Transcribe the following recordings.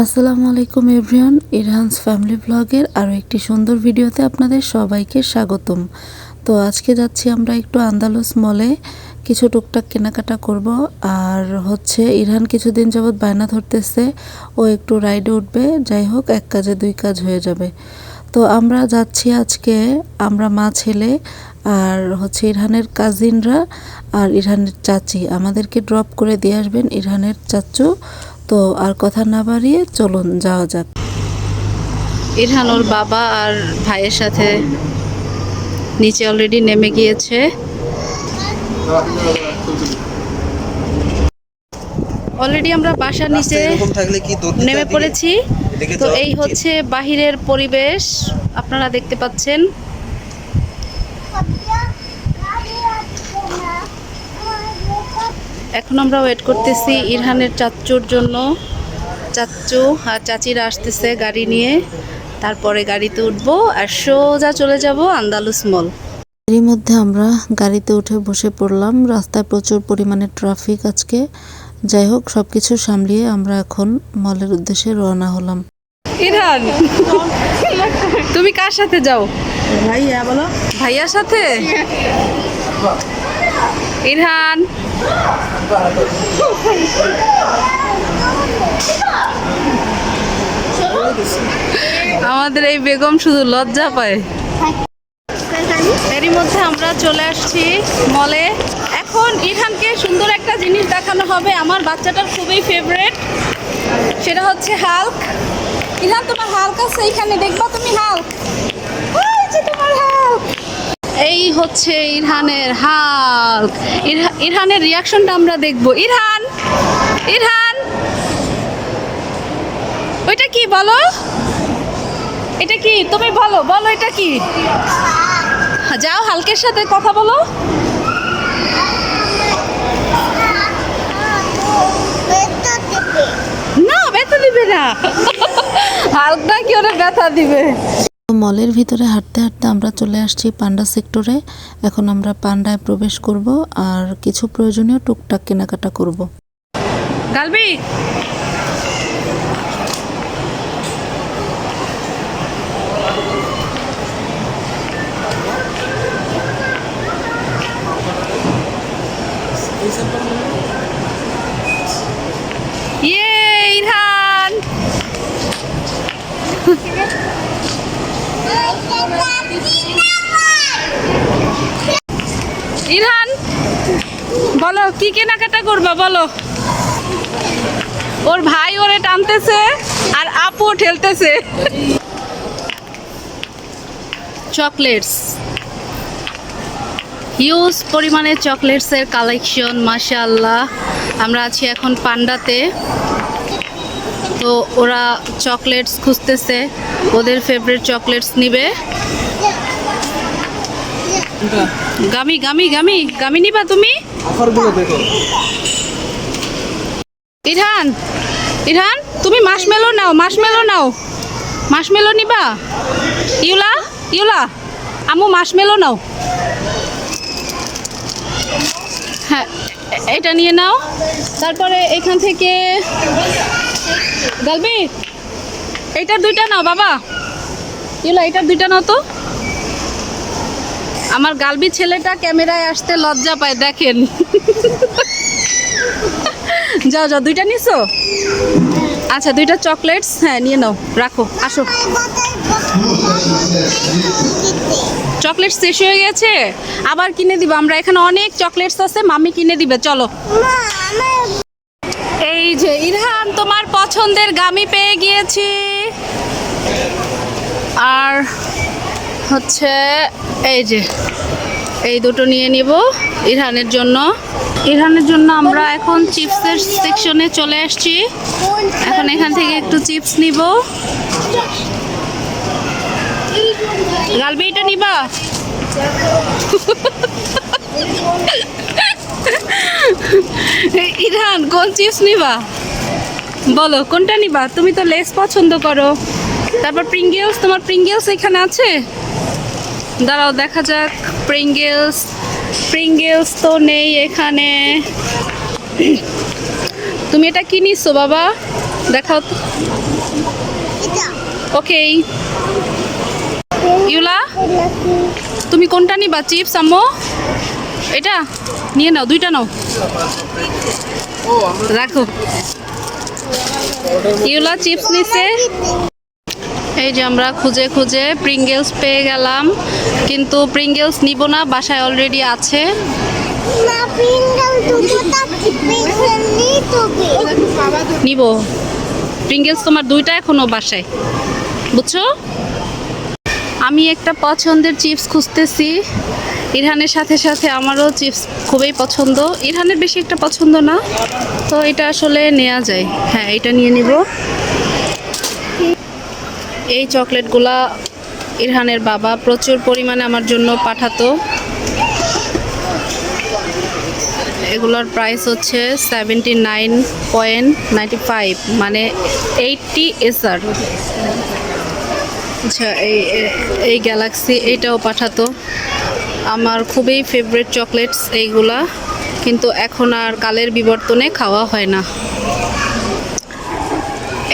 আসসালামু আলাইকুম everyone, ইরহানস family ব্লগের আরও একটি সুন্দর ভিডিওতে আপনাদের সবাইকে স্বাগতম। তো আজকে যাচ্ছি আমরা একটু আন্দালুস মলে, কিছু টুকটাক কেনাকাটা করব। আর হচ্ছে ইরহান কিছুদিন যাবৎ বায়না ধরতেছে, ও একটু রাইডে উঠবে, যাই হোক এক কাজে দুই কাজ হয়ে যাবে। তো আমরা যাচ্ছি আজকে, আমরা মা ছেলে আর হচ্ছে ইরহানের কাজিনরা আর ইরহানের চাচি। আমাদেরকে ড্রপ করে দিয়ে আসবেন ইরহানের চাচু। তো আর কথা না বাড়িয়ে চলুন যাওয়া যাক। ইরহান ওর বাবা আর ভাইয়ের সাথে নিচে অলরেডি নেমে গিয়েছে। অলরেডি আমরা বাসার নিচে নেমে পড়েছি। তো এই হচ্ছে বাহিরের পরিবেশ। আপনারা দেখতে পাচ্ছেন এখন আমরা ওয়েট করতেছি ইরহানের চাচ্চুর জন্য। চাচ্চু আর চাচিরা আসতেছে গাড়ি নিয়ে। তারপরে গাড়িতে উঠবো আর সোজা চলে যাব আন্দালুস মল। এরই মধ্যে আমরা গাড়িতে উঠে বসে পড়লাম। রাস্তায় প্রচুর পরিমাণে ট্রাফিক আজকে। যাই হোক সব কিছু সামলিয়ে আমরা এখন মলের উদ্দেশ্যে রওনা হলাম। ইরহান তুমি কার সাথে যাও? ভাইয়া বলো। ভাইয়ার সাথে? ইরহান। আমাদের এই বেগম শুধু লজ্জা পায়। এরই মধ্যে আমরা চলে আসছি মলে এখন ইরহানকে সুন্দর একটা জিনিস দেখানো হবে। আমার বাচ্চাটার খুবই ফেভারেট সেটা হচ্ছে হাল্ক। ইরহান, তোমার হাল্ক আছে এখানে দেখবা তুমি হাল্ক। তোমার হাল্ক। এই হচ্ছে ইরহানের হাল। ইরহানের রিয়াকশনটা আমরা দেখব। ইরহান! ইরহান! ওইটা কি বলো? এটা কি? তুমি বলো বলো এটা কি? যাও হালকের সাথে কথা বলো। না, ব্যথা দিবে না। হালক কি ওরা ব্যথা দিবে? মলের ভিতরে হাঁটতে হাঁটতে আমরা চলে আসছি পান্ডা সেক্টরে। এখন আমরা পান্ডায় প্রবেশ করব আর কিছু প্রয়োজনীয় টুকটাক কেনাকাটা করব। গালবি! বলো, কি কেনাকাটা করবা বলো? ওর ভাই ওরে টানতেছে আর আপু ঠেলতেছে। চকলেটস। হিউজ পরিমাণে চকলেটসের কালেকশন মাশাআল্লাহ। আমরা আছি এখন পান্ডাতে। তো ওরা চকলেটস খুঁজতেছে, ওদের ফেভারিট চকলেটস নিবে। গামি গামি গামি গামি নিবা তুমি। দেখো। ইরহান ইরহান তুমি মাসমেলো নাও মাসমেলো নাও। মাসমেলো নিবা? ইউলা ইউলা আমু মাসমেলো নাও। হ্যাঁ এটা নিয়ে নাও। তারপরে এখান থেকে গালবি এইটার দুইটা নাও বাবা। ইউলা এটার দুইটা নাও তো। আমার গালবি ছেলেটা ক্যামেরায় আসতে লজ্জা পায়, দেখেন। যাও যাও, দুইটা নিছো? আচ্ছা দুইটা চকলেটস হ্যাঁ নিয়ে নাও, রাখো, আসো। চকলেট শেষ হয়ে গেছে? আবার কিনে দিব, আমরা এখানে অনেক চকলেটস আছে, মামি কিনে দিবে, চলো। এই যে, ইরহান, তোমার পছন্দের গামি পেয়ে গিয়েছি। আর হচ্ছে এই যে, এই দুটো নিয়ে নিব ইরানের জন্য। ইরানের জন্য আমরা এখন চিপসের সেকশনে চলে আসছি। এখন এখান থেকে একটু চিপস নিব। গালবি নিবা? ইরহান, কোন চিপস নিবা? বলো, কোনটা নিবা? তুমি তো লেস পছন্দ করো। তারপর প্রিঙ্গেলস তোমার প্রিঙ্গেলস এখানে আছে? দাঁড়াও দেখা যাক। প্রিঙ্গেলস প্রিঙ্গেলস তো নেই এখানে। তুমি এটা কি নিচ্ছ বাবা? দেখাও তো। ওকে ইউলা তুমি কোনটা নিবা? চিপস আম্মু? এটা? নিয়ে নাও দুইটা নাও। রাখো। ইউলা চিপস নিছে। এই যে আমরা খুঁজে খুঁজে প্রিঙ্গেলস পেয়ে গেলাম কিন্তু প্রিঙ্গেলস নিব না বাসায় অলরেডি আছে। নিব। প্রিঙ্গেলস তোমার দুইটা এখনও বাসায়। বুঝছ? আমি একটা পছন্দের চিপস খুঁজতেছি। ইরহানের সাথে সাথে আমারও চিপস খুবই পছন্দ। ইরহানের বেশি একটা পছন্দ না। তো এটা আসলে নেওয়া যায়। হ্যাঁ এটা নিয়ে নিব। এই চকলেটগুলা ইরহানের বাবা প্রচুর পরিমাণে আমার জন্য পাঠাতো। এগুলোর প্রাইস হচ্ছে seventy nine point ninety five মানে এইটটি এসআর আচ্ছা এই এই গ্যালাক্সি এইটাও পাঠাতো। আমার খুবই ফেভারিট চকলেটস এইগুলা, কিন্তু এখন আর কালের বিবর্তনে খাওয়া হয় না।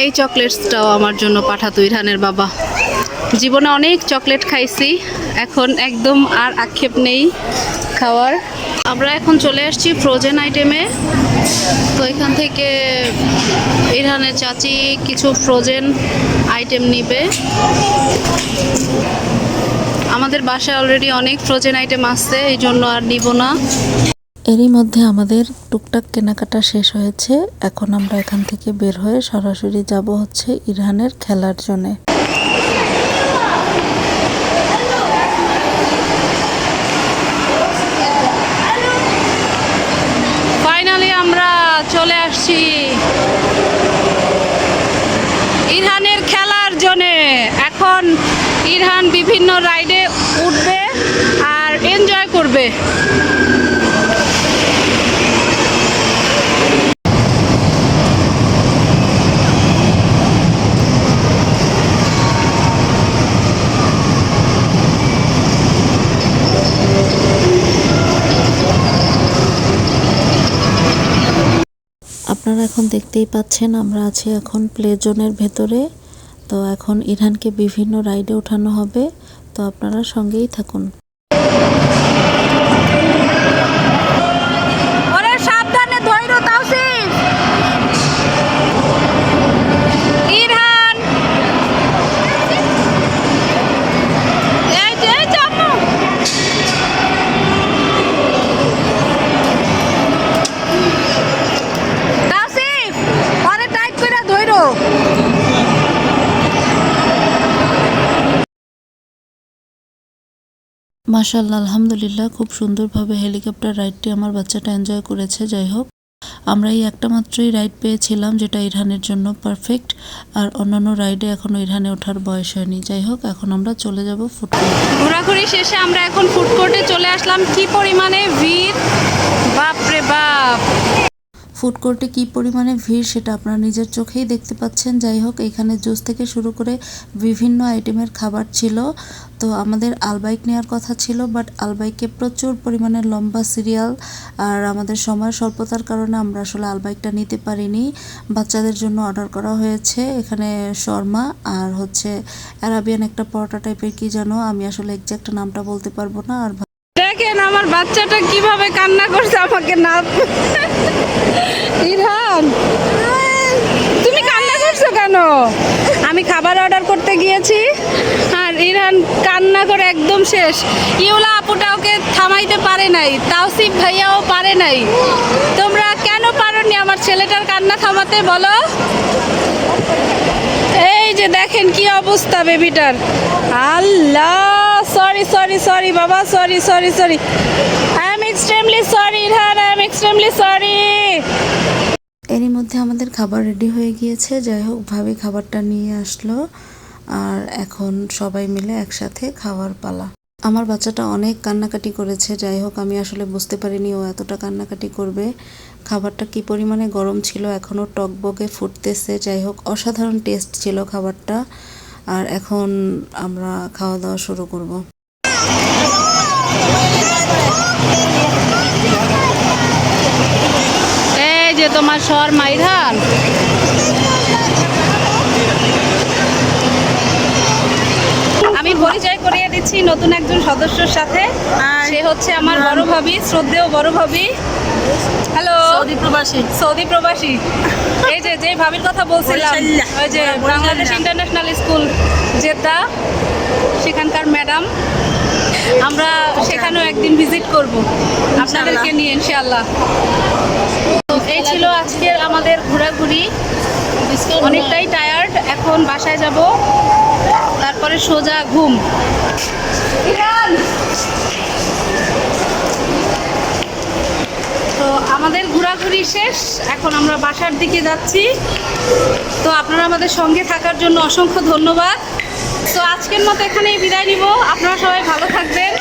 এই চকলেটসটাও আমার জন্য পাঠাতো ইরহানের বাবা। জীবনে অনেক চকলেট খাইছি, এখন একদম আর আক্ষেপ নেই খাওয়ার। আমরা এখন চলে আসছি ফ্রোজেন আইটেমে তো এখান থেকে ইরহানের চাচি কিছু ফ্রোজেন আইটেম নিবে। আমাদের বাসায় অলরেডি অনেক ফ্রোজেন আইটেম আসছে, এই জন্য আর নিব না। এরই মধ্যে আমাদের টুকটাক কেনাকাটা শেষ হয়েছে। এখন আমরা এখান থেকে বের হয়ে সরাসরি যাব হচ্ছে ইরহানের খেলার জন্যে। ফাইনালি আমরা চলে আসছি ইরহানের খেলার জন্যে। এখন ইরহান বিভিন্ন রাইডে উঠবে আর এনজয় করবে। আপনারা এখন দেখতেই পাচ্ছেন আমরা আছি এখন প্লে জোনের ভেতরে। তো এখন ইরানকে বিভিন্ন রাইডে ওঠানো হবে। তো আপনারা সঙ্গেই থাকুন। মাশাল্লাহ আলহামদুলিল্লাহ, খুব সুন্দরভাবে হেলিকপ্টার রাইডটি আমার বাচ্চাটা এনজয় করেছে, যাই হোক। আমরা এই একটা মাত্রই রাইড পেয়েছিলাম, যেটা ইরহানের জন্য পারফেক্ট, আর অন্যান্য রাইডে এখনও ইরহানে ওঠার বয়স হয়নি। যাই হোক, এখন আমরা চলে যাব ফুটবল ঘোরাঘুরি শেষে আমরা এখন ফুড কোর্টে চলে আসলাম। কি পরিমাণে ভিড়! বাপরে বাপ! ফুড কোর্টে কী পরিমাণে ভিড় সেটা আপনারা নিজের চোখেই দেখতে পাচ্ছেন। যাই হোক, এখানে জুস থেকে শুরু করে বিভিন্ন আইটেমের খাবার ছিল। তো আমাদের আলবাইক নেওয়ার কথা ছিল বাট আলবাইকে প্রচুর পরিমাণে লম্বা সিরিয়াল আর আমাদের সময় স্বল্পতার কারণে আমরা আসলে আলবাইকটা নিতে পারিনি। বাচ্চাদের জন্য অর্ডার করা হয়েছে এখানে শর্মা আর হচ্ছে অ্যারাবিয়ান একটা পরোটা টাইপের কি জানো? আমি আসলে এক্সাক্ট নামটা বলতে পারব না আর দেখেন আমার বাচ্চাটা কীভাবে কান্না করছে আমাকে না ইরহান, তুমি কান্না করছ কেন? আমি খাবার অর্ডার করতে গিয়েছি আর ইরহান কান্না করে একদম শেষ। ইউলা আপুটা ওকে থামাইতে পারে নাই, তাওসিফ ভাইয়াও পারে নাই। তোমরা কেন পারোনি আমার ছেলেটার কান্না থামাতে বলো? এই যে দেখেন কি অবস্থা বেবিটার আল্লাহ! সরি সরি সরি বাবা sorry sorry sorry I am extremely sorry Irhan I am extremely sorry এরই মধ্যে আমাদের খাবার রেডি হয়ে গিয়েছে। যাই হোক, ভাবে খাবারটা নিয়ে আসলো। আর এখন সবাই মিলে একসাথে খাওয়ার পালা। আমার বাচ্চাটা অনেক কান্নাকাটি করেছে। যাই হোক, আমি আসলে বুঝতে পারিনি ও এতটা কান্নাকাটি করবে। খাবারটা কি পরিমাণে গরম ছিল? এখনও টকবগে ফুটতেছে। যাই হোক, অসাধারণ টেস্ট ছিল খাবারটা। আর এখন আমরা খাওয়া দাওয়া শুরু করব। এই যে তোমার সর মাইধান। আমি পরিচয় করিয়ে দিচ্ছি নতুন একজন সদস্যর সাথে। সে হচ্ছে আমার বড় ভাবি শ্রদ্ধেয় বড় ভাবি। হ্যালো সৌদি প্রবাসী। সৌদি প্রবাসী। এই যে যে ভাবির কথা বলছিলাম ওই যে বাংলাদেশ ইন্টারন্যাশনাল স্কুল জেদ্দা সেখানকার ম্যাডাম। আমরা সেখানেও একদিন ভিজিট করব। আপনাদেরকে নিয়ে ইনশাআল্লাহ। তো এই ছিল আজকের আমাদের ঘোরাঘুরি। অনেকটাই টায়ার্ড এখন বাসায় যাব। তারপরে সোজা ঘুম। তো আমাদের ঘোরাঘুরি শেষ। এখন আমরা বাসার দিকে যাচ্ছি। তো আপনারা আমাদের সঙ্গে থাকার জন্য অসংখ্য ধন্যবাদ। তো আজকের মতো এখানেই বিদায় নিব। আপনারা সবাই ভালো থাকবেন।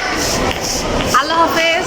আল্লাহ হাফেজ।